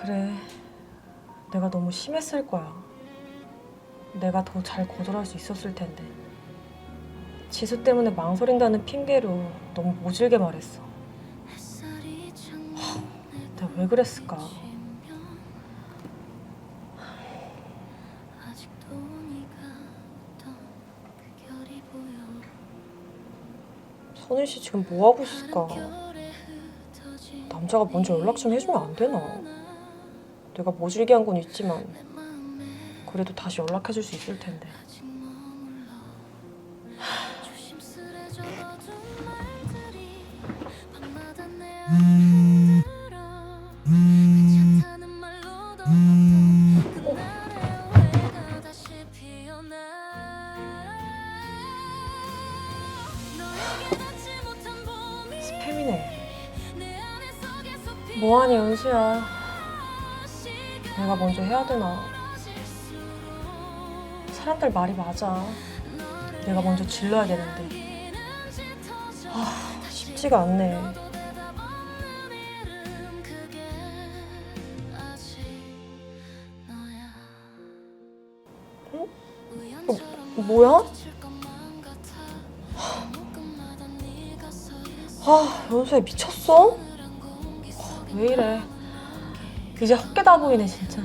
그래. 내가 너무 심했을 거야. 내가 더 잘 거절할 수 있었을 텐데. 지수 때문에 망설인다는 핑계로 너무 모질게 말했어. 하, 내가 왜 그랬을까? 선일 씨 지금 뭐 하고 있을까? 남자가 먼저 연락 좀 해주면 안 되나? 내가 모질게 한 건 있지만 그래도 다시 연락해줄 수 있을 텐데. 스 되나? 사람들 말이 맞아. 내가 먼저 질러야 되는데. 아, 쉽지가 않네. 어? 어, 뭐야? 아, 연수야 미쳤어? 아, 왜 이래? 이제 헛개다 보이네 진짜.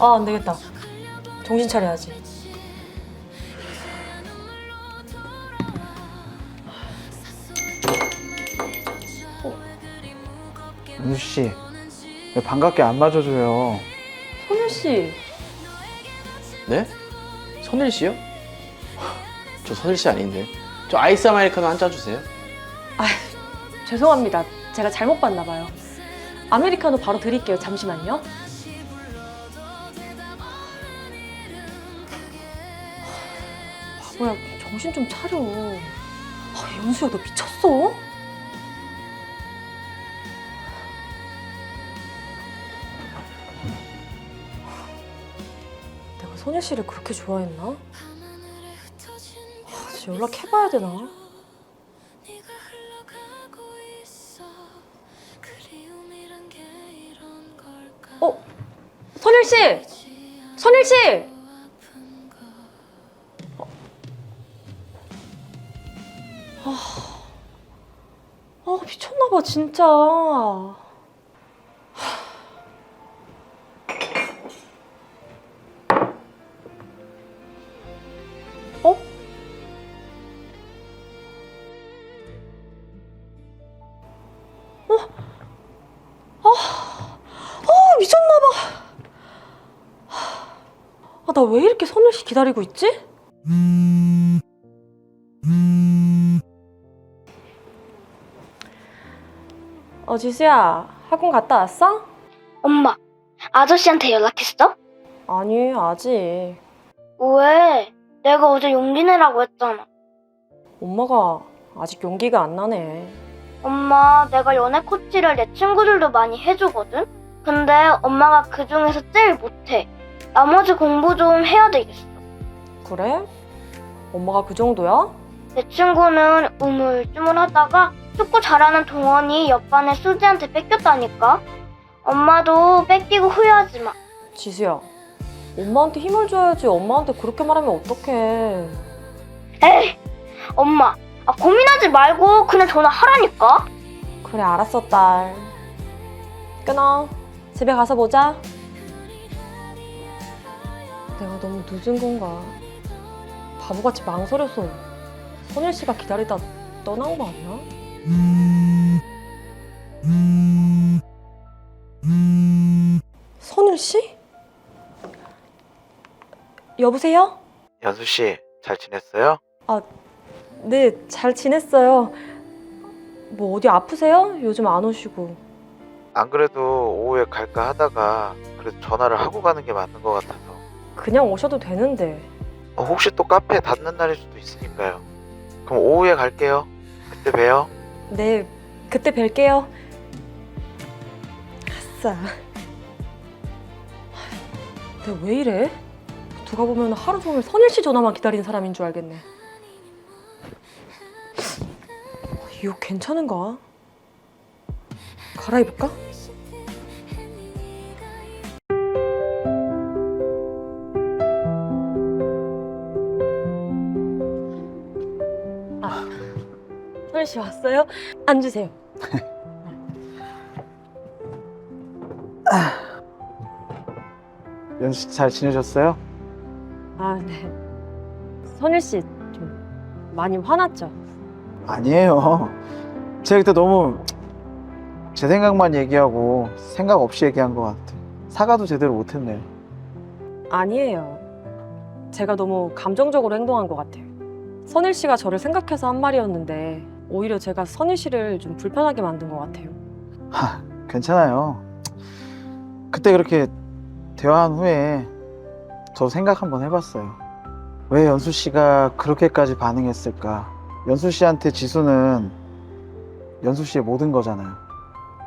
아, 안 되겠다. 정신 차려야지. 은수 씨, 왜 반갑게 안 맞아줘요? 선율 씨, 네? 선일 씨요? 저 선일 씨 아닌데. 저 아이스 아메리카노 한 잔 주세요. 죄송합니다. 제가 잘못 봤나 봐요. 아메리카노 바로 드릴게요. 잠시만요. 바보야, 정신 좀 차려. 아, 연수야, 너 미쳤어? 내가 선일 씨를 그렇게 좋아했나? 아, 진짜 연락해봐야 되나? 어? 선일 씨! 선일 씨! 미쳤나봐 진짜. 어? 아 미쳤나봐. 아 나 왜 이렇게 선일 씨 기다리고 있지? 어 지수야 학원 갔다 왔어? 엄마, 아저씨한테 연락했어? 아니 아직. 왜? 내가 어제 용기 내라고 했잖아. 엄마가 아직 용기가 안 나네. 엄마, 내가 연애 코치를 내 친구들도 많이 해주거든? 근데 엄마가 그 중에서 제일 못해. 나머지 공부 좀 해야 되겠어. 그래? 엄마가 그 정도야? 내 친구는 우물쭈물하다가 축구 잘하는 동원이 옆반에 수지한테 뺏겼다니까? 엄마도 뺏기고 후회하지 마. 지수야. 엄마한테 힘을 줘야지. 엄마한테 그렇게 말하면 어떡해. 에이! 엄마, 아, 고민하지 말고 그냥 전화하라니까? 그래 알았어 딸. 끊어. 집에 가서 보자. 내가 너무 늦은 건가? 바보같이 망설여서 선일 씨가 기다리다 떠난 거 아니야? 선일 씨? 여보세요? 연수 씨, 잘 지냈어요? 네, 잘 지냈어요. 뭐 어디 아프세요? 요즘 안 오시고. 안 그래도 오후에 갈까 하다가 그래도 전화를 하고 가는 게 맞는 것 같아서 그냥 오셔도 되는데. 어, 혹시 또 카페 닫는 날일 수도 있으니까요. 그럼 오후에 갈게요. 그때 봬요. 네, 그때 뵐게요. 아싸. 내가 왜 이래? 누가 보면 하루 종일 선일 씨 전화만 기다리는 사람인 줄 알겠네. 이옷 괜찮은가? 갈아입을까? 씨 왔어요? 앉으세요. 연수 씨잘 지내셨어요? 아, 네. 선일 씨 좀 많이 화났죠? 아니에요. 제가 그때 너무 제 생각만 얘기하고 생각 없이 얘기한 것 같아. 사과도 제대로 못했네요. 아니에요. 제가 너무 감정적으로 행동한 것 같아요. 선일 씨가 저를 생각해서 한 말이었는데 오히려 제가 선일 씨를 좀 불편하게 만든 것 같아요. 하, 괜찮아요. 그때 그렇게 대화한 후에 저 생각 한번 해봤어요. 왜 연수 씨가 그렇게까지 반응했을까? 연수 씨한테 지수는 연수 씨의 모든 거잖아요.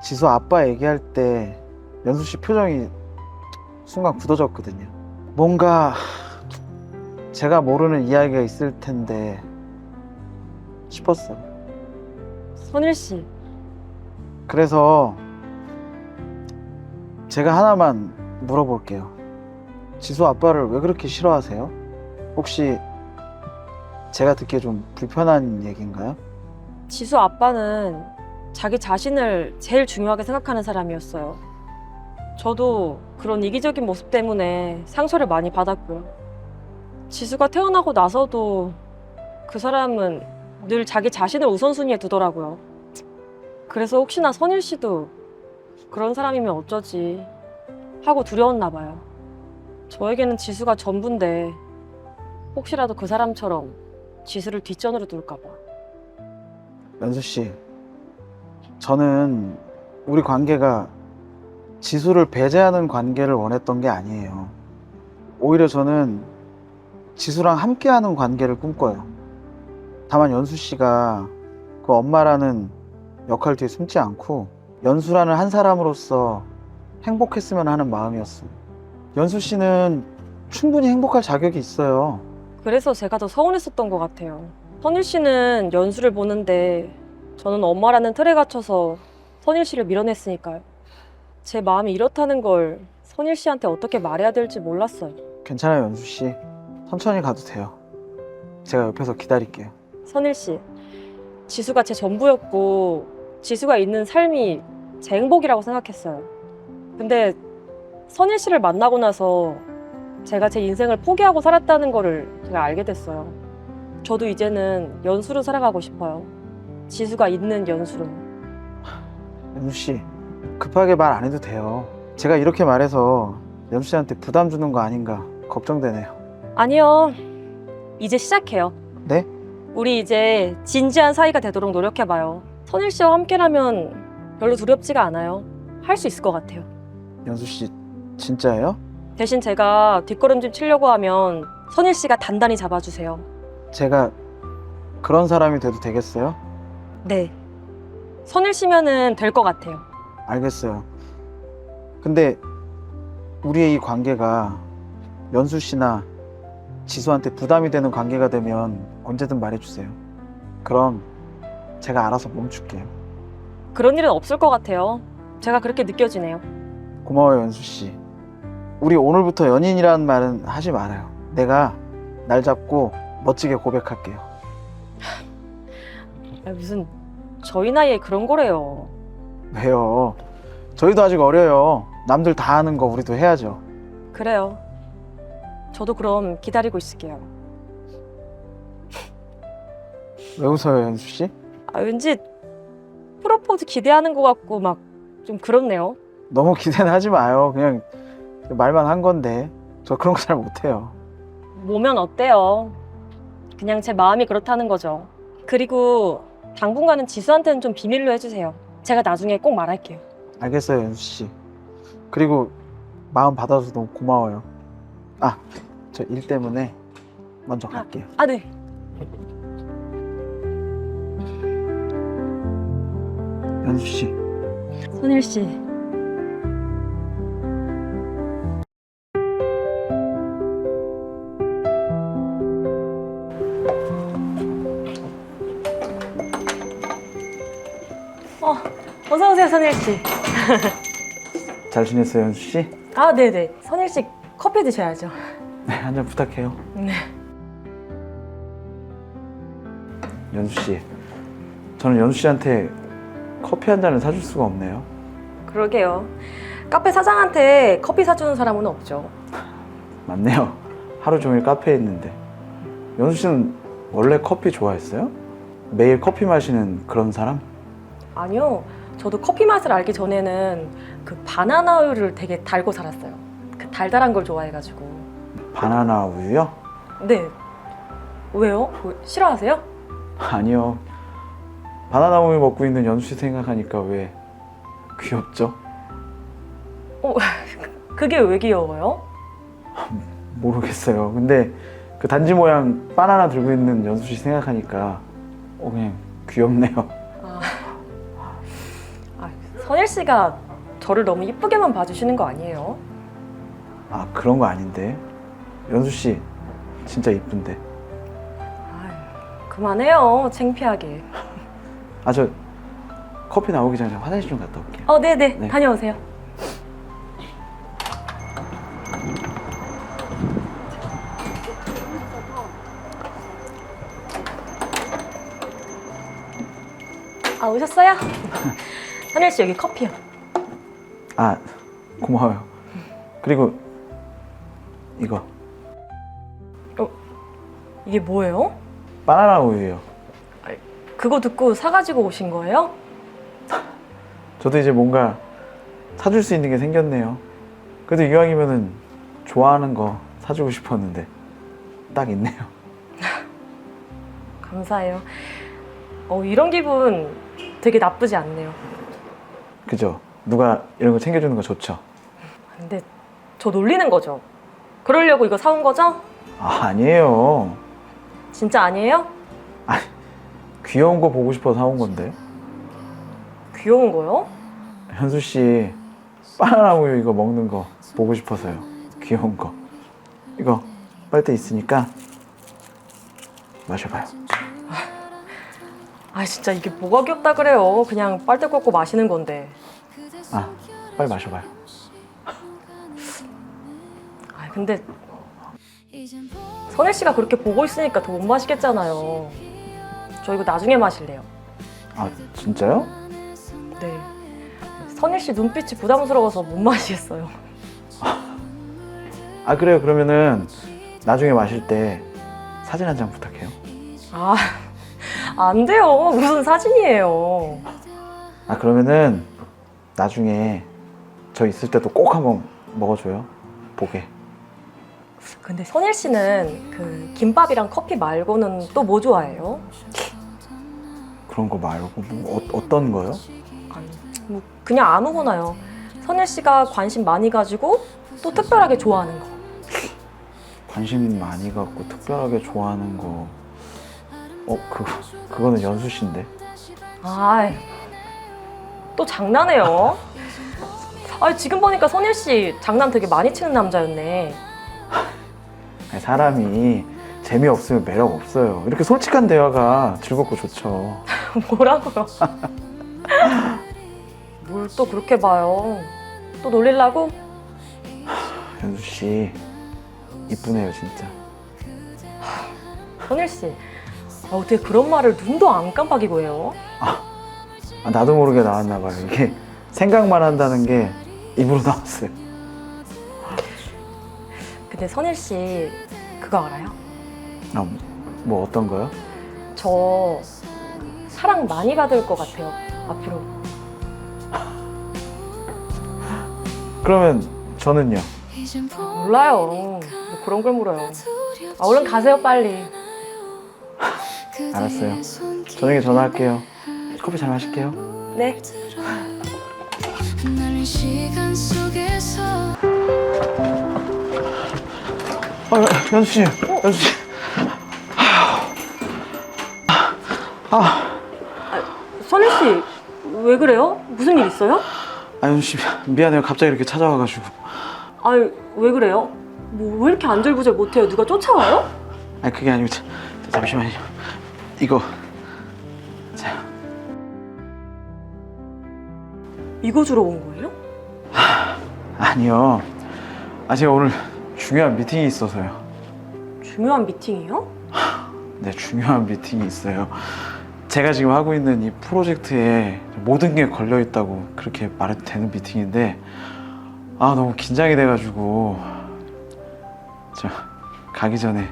지수 아빠 얘기할 때 연수 씨 표정이 순간 굳어졌거든요. 뭔가 제가 모르는 이야기가 있을 텐데 싶었어요. 선일 씨, 그래서 제가 하나만 물어볼게요. 지수 아빠를 왜 그렇게 싫어하세요? 혹시 제가 듣기에 좀 불편한 얘기인가요? 지수 아빠는 자기 자신을 제일 중요하게 생각하는 사람이었어요. 저도 그런 이기적인 모습 때문에 상처를 많이 받았고요. 지수가 태어나고 나서도 그 사람은 늘 자기 자신을 우선순위에 두더라고요. 그래서 혹시나 선일 씨도 그런 사람이면 어쩌지 하고 두려웠나 봐요. 저에게는 지수가 전부인데 혹시라도 그 사람처럼 지수를 뒷전으로 둘까 봐. 연수 씨, 저는 우리 관계가 지수를 배제하는 관계를 원했던 게 아니에요. 오히려 저는 지수랑 함께하는 관계를 꿈꿔요. 다만 연수 씨가 그 엄마라는 역할 뒤에 숨지 않고 연수라는 한 사람으로서 행복했으면 하는 마음이었어요. 연수 씨는 충분히 행복할 자격이 있어요. 그래서 제가 더 서운했었던 것 같아요. 선일 씨는 연수를 보는데 저는 엄마라는 틀에 갇혀서 선일 씨를 밀어냈으니까요. 제 마음이 이렇다는 걸 선일 씨한테 어떻게 말해야 될지 몰랐어요. 괜찮아요, 연수 씨. 천천히 가도 돼요. 제가 옆에서 기다릴게요. 선일 씨, 지수가 제 전부였고 지수가 있는 삶이 제 행복이라고 생각했어요. 근데 선일 씨를 만나고 나서 제가 제 인생을 포기하고 살았다는 거를 제가 알게 됐어요. 저도 이제는 연수로 살아가고 싶어요. 지수가 있는 연수로. 연수 씨, 급하게 말 안 해도 돼요. 제가 이렇게 말해서 연수 씨한테 부담 주는 거 아닌가 걱정되네요. 아니요. 이제 시작해요. 네? 우리 이제 진지한 사이가 되도록 노력해봐요. 선일 씨와 함께라면 별로 두렵지가 않아요. 할 수 있을 것 같아요. 연수 씨, 진짜예요? 대신 제가 뒷걸음질 치려고 하면 선일 씨가 단단히 잡아주세요. 제가 그런 사람이 돼도 되겠어요? 네. 선일 씨면은 될 것 같아요. 알겠어요. 근데 우리의 이 관계가 연수 씨나 지수한테 부담이 되는 관계가 되면 언제든 말해주세요. 그럼 제가 알아서 멈출게요. 그런 일은 없을 것 같아요. 제가 그렇게 느껴지네요. 고마워요, 연수 씨. 우리 오늘부터 연인이라는 말은 하지 말아요. 내가 날 잡고 멋지게 고백할게요. 아, 무슨 저희 나이에 그런 거래요. 왜요? 저희도 아직 어려요. 남들 다 하는 거 우리도 해야죠. 그래요. 저도 그럼 기다리고 있을게요. 왜 웃어요, 연수 씨? 아, 왠지 프로포즈 기대하는 것 같고 막 좀 그렇네요. 너무 기대는 하지 마요. 그냥 말만 한 건데. 저 그런 거 잘 못해요. 뭐면 어때요? 그냥 제 마음이 그렇다는 거죠. 그리고 당분간은 지수한테는 좀 비밀로 해주세요. 제가 나중에 꼭 말할게요. 알겠어요, 연수 씨. 그리고 마음 받아줘서 너무 고마워요. 아, 저 일 때문에 먼저 갈게요. 아, 네. 연수 씨. 선일 씨. 어, 어서 오세요, 선일 씨. 잘 지냈어요, 연수 씨? 아, 네, 네. 선일 씨 커피 드셔야죠. 네, 한 잔 부탁해요. 네. 연수 씨. 저는 연수 씨한테 커피 한 잔을 사줄 수가 없네요. 그러게요. 카페 사장한테 커피 사주는 사람은 없죠. 맞네요. 하루 종일 카페에 있는데. 연수 씨는 원래 커피 좋아했어요? 매일 커피 마시는 그런 사람? 아니요. 저도 커피 맛을 알기 전에는 그 바나나 우유를 되게 달고 살았어요. 그 달달한 걸 좋아해가지고. 바나나 우유요? 네. 왜요? 뭐, 싫어하세요? 아니요. 바나나 우유 먹고 있는 연수 씨 생각하니까 왜 귀엽죠? 그게 왜 귀여워요? 모르겠어요. 근데 그 단지 모양 바나나 들고 있는 연수 씨 생각하니까 어 그냥 귀엽네요. 아, 아, 선일 씨가 저를 너무 이쁘게만 봐주시는 거 아니에요? 아 그런 거 아닌데 연수 씨 진짜 이쁜데. 아유, 그만해요. 창피하게. 아 저 커피 나오기 전에 화장실 좀 갔다 올게요. 어, 네네. 네. 다녀오세요. 아, 오셨어요? 선일 씨, 여기 커피요. 아 고마워요. 그리고 이거 이게 뭐예요? 바나나 우유예요. 그거 듣고 사가지고 오신 거예요? 저도 이제 뭔가 사줄 수 있는 게 생겼네요. 그래도 이왕이면은 좋아하는 거 사주고 싶었는데 딱 있네요. 감사해요. 어, 이런 기분 되게 나쁘지 않네요. 그죠? 누가 이런 거 챙겨주는 거 좋죠? 근데 저 놀리는 거죠? 그러려고 이거 사온 거죠? 아 아니에요. 진짜 아니에요? 귀여운 거 보고 싶어서 사온 건데. 귀여운 거요? 현수 씨 바나나 우유 이거 먹는 거 보고 싶어서요. 귀여운 거. 이거 빨대 있으니까 마셔봐요. 아 진짜 이게 뭐가 귀엽다 그래요. 그냥 빨대 꽂고 마시는 건데. 아 빨리 마셔봐요. 아 근데 선혜 씨가 그렇게 보고 있으니까 더 못 마시겠잖아요. 저 이거 나중에 마실래요. 아 진짜요? 네. 선일 씨 눈빛이 부담스러워서 못 마시겠어요. 아 그래요. 그러면은 나중에 마실 때 사진 한 장 부탁해요. 아, 안 돼요. 무슨 사진이에요. 아 그러면은 나중에 저 있을 때도 꼭 한번 먹어줘요. 보게. 근데 선일 씨는 그 김밥이랑 커피 말고는 또 뭐 좋아해요? 그런 거 말고 뭐 어, 어떤 거요? 아니, 뭐 그냥 아무거나요. 선일 씨가 관심 많이 가지고 또 특별하게 좋아하는 거. 관심 많이 갖고 특별하게 좋아하는 거. 어 그거 그거는 연수 씨인데. 아이, 또 장난해요. 아 지금 보니까 선일 씨 장난 되게 많이 치는 남자였네. 아니, 사람이 재미없으면 매력 없어요. 이렇게 솔직한 대화가 즐겁고 좋죠. 뭐라고요? 뭘 또 그렇게 봐요? 또 놀리려고? 연수 씨 이쁘네요 진짜. 선일 씨, 아, 어떻게 그런 말을 눈도 안 깜빡이고 해요? 아, 나도 모르게 나왔나 봐요. 이게 생각만 한다는 게 입으로 나왔어요. 근데 선일 씨 그거 알아요? 아, 뭐 어떤 거요? 저 사랑 많이 받을 것 같아요. 앞으로. 그러면 저는요? 몰라요. 뭐 그런 걸 물어요. 아, 얼른 가세요, 빨리. 알았어요. 저녁에 전화할게요. 커피 잘 마실게요. 네. 나는 시간 속에서 아, 연수 씨, 연수 씨. 아, 씨, 왜 그래요? 무슨 일 있어요? 아 연수 씨 미안해요. 갑자기 이렇게 찾아와가지고. 아유, 왜 그래요? 뭐 왜 이렇게 안절부절 못해요? 누가 쫓아와요? 아 그게 아니고 자, 잠시만요. 이거 자 이거 주러 온 거예요? 아니요. 아 제가 오늘 중요한 미팅이 있어서요. 중요한 미팅이요? 네 중요한 미팅이 있어요. 제가 지금 하고 있는 이 프로젝트에 모든 게 걸려 있다고 그렇게 말해도 되는 미팅인데 아 너무 긴장이 돼가지고 저 가기 전에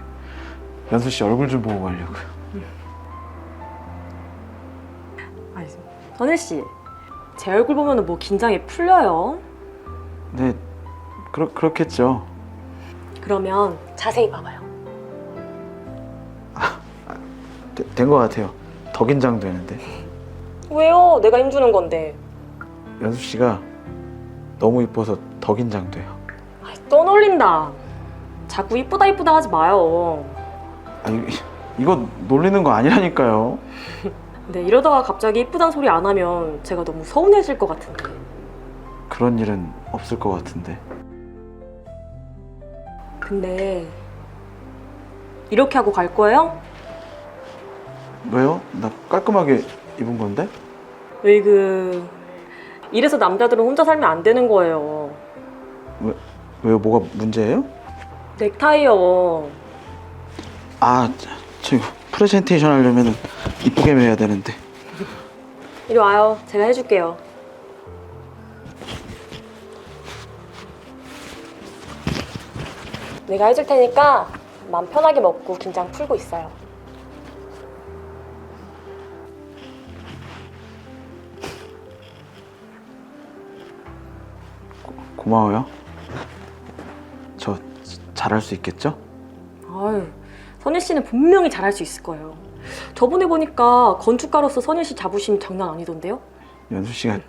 연수 씨 얼굴 좀 보고 가려고요. 아니, 선일 씨, 제 얼굴 보면 뭐 긴장이 풀려요. 네, 그렇 그렇겠죠. 그러면 자세히 봐봐요. 된 것 같아요. 더 긴장되는데 왜요? 내가 힘주는 건데. 연수 씨가 너무 이뻐서 더 긴장돼요. 아이, 떠놀린다. 자꾸 이쁘다 이쁘다 하지 마요. 아 이, 이거 놀리는 거 아니라니까요. 근데 이러다가 갑자기 이쁘단 소리 안 하면 제가 너무 서운해질 것 같은데. 그런 일은 없을 것 같은데. 근데 이렇게 하고 갈 거예요? 왜요? 나 깔끔하게 입은 건데? 으이그 이래서 남자들은 혼자 살면 안 되는 거예요. 왜요? 뭐가 문제예요? 넥타이요. 아, 저- 저 이거 프레젠테이션 하려면은 이쁘게 매야 되는데. 이리 와요. 제가 해줄게요. 내가 해줄 테니까 마음 편하게 먹고 긴장 풀고 있어요. 고 마워요. 저 잘할 수 있겠죠? 아유, 선일 씨는 분명히 잘할 수 있을 거예요. 저번에 보니까 건축가로서 선일 씨 자부심 장난 아니던데요? 연수 씨가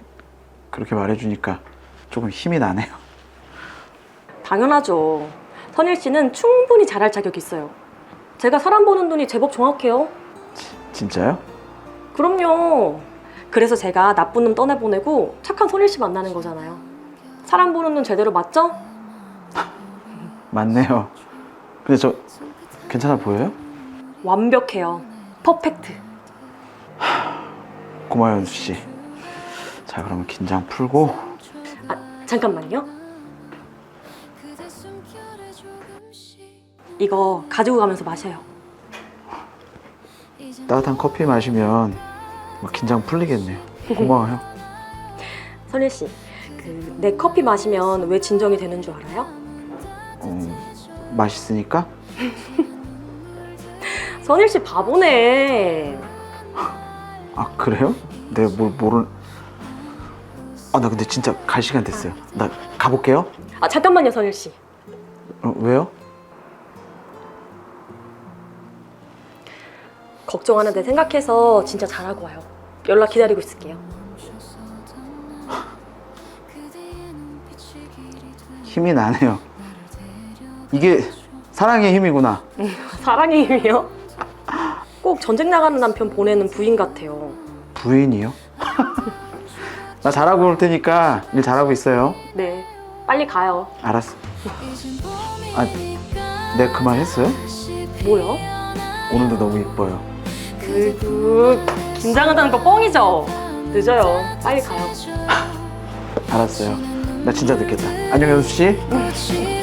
그렇게 말해주니까 조금 힘이 나네요. 당연하죠. 선일 씨는 충분히 잘할 자격이 있어요. 제가 사람 보는 눈이 제법 정확해요. 진짜요? 그럼요. 그래서 제가 나쁜 놈 떠내보내고 착한 선일 씨 만나는 거잖아요. 사람 보는 눈 제대로 맞죠? 맞네요. 근데 저 괜찮아 보여요? 완벽해요. 퍼펙트. 고마워요, 연수 씨. 자, 그러면 긴장 풀고 아, 잠깐만요. 이거 가지고 가면서 마셔요. 따뜻한 커피 마시면 뭐 긴장 풀리겠네요. 고마워요. 선일 씨, 그 내 커피 마시면 왜 진정이 되는 줄 알아요? 어, 맛있으니까? 선일 씨 바보네. 아 그래요? 내가 뭘 모르... 아나 근데 진짜 갈 시간 됐어요. 나 가볼게요. 아 잠깐만요, 선일 씨. 어, 왜요? 걱정하는데 생각해서 진짜 잘하고 와요. 연락 기다리고 있을게요. 힘이 나네요. 이게 사랑의 힘이구나. 사랑의 힘이요? 꼭 전쟁 나가는 남편 보내는 부인 같아요. 부인이요? 나 잘하고 올 테니까 일 잘하고 있어요. 네, 빨리 가요. 알았어. 아, 내가 그 말 했어요? 뭐요? 오늘도 너무 이뻐요. 그그 긴장한다는 거 뻥이죠. 늦어요. 빨리 가요. 알았어요. 나 진짜 늦겠다. 안녕 연수 씨. 빛이 돼